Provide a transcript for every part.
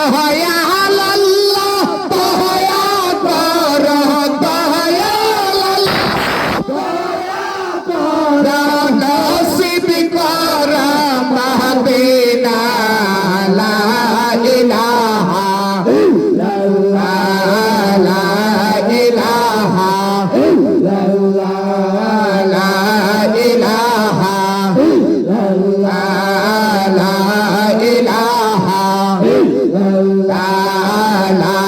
Oh, yeah. la la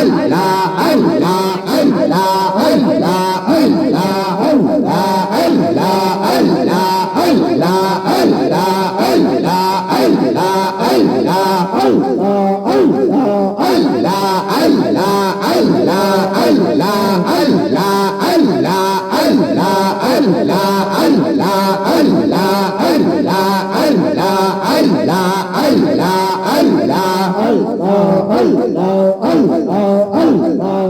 لا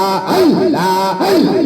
la la